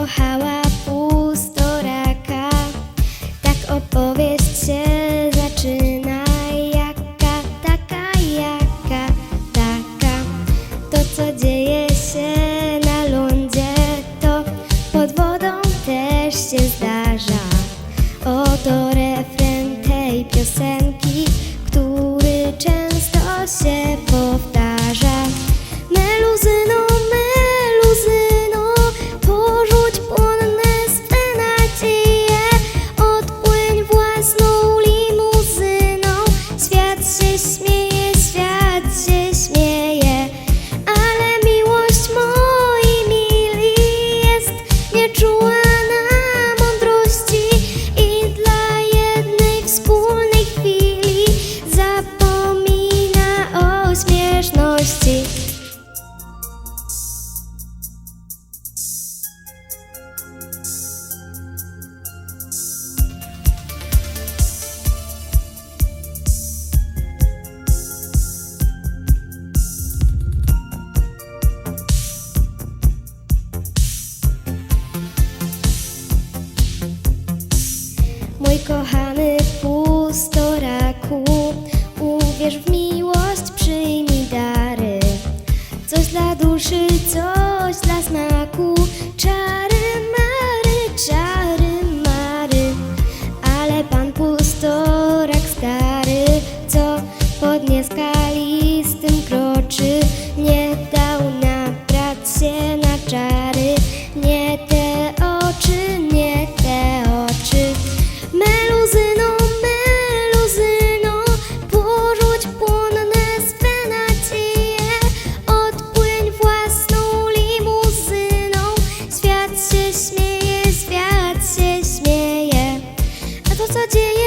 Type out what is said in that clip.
kochała pustoraka. Tak opowieść się zaczyna. Jaka, taka, jaka, taka. To, co dzieje się na lądzie, to pod wodą też się zdarza. O, to wierz w miłość, przyjmij dary. Coś dla duszy, coś dla smaku, czary mary, czary mary. Ale pan pustorak stary, co pod nieskalistym kroczy, nie dał nabrać się na czary. 的记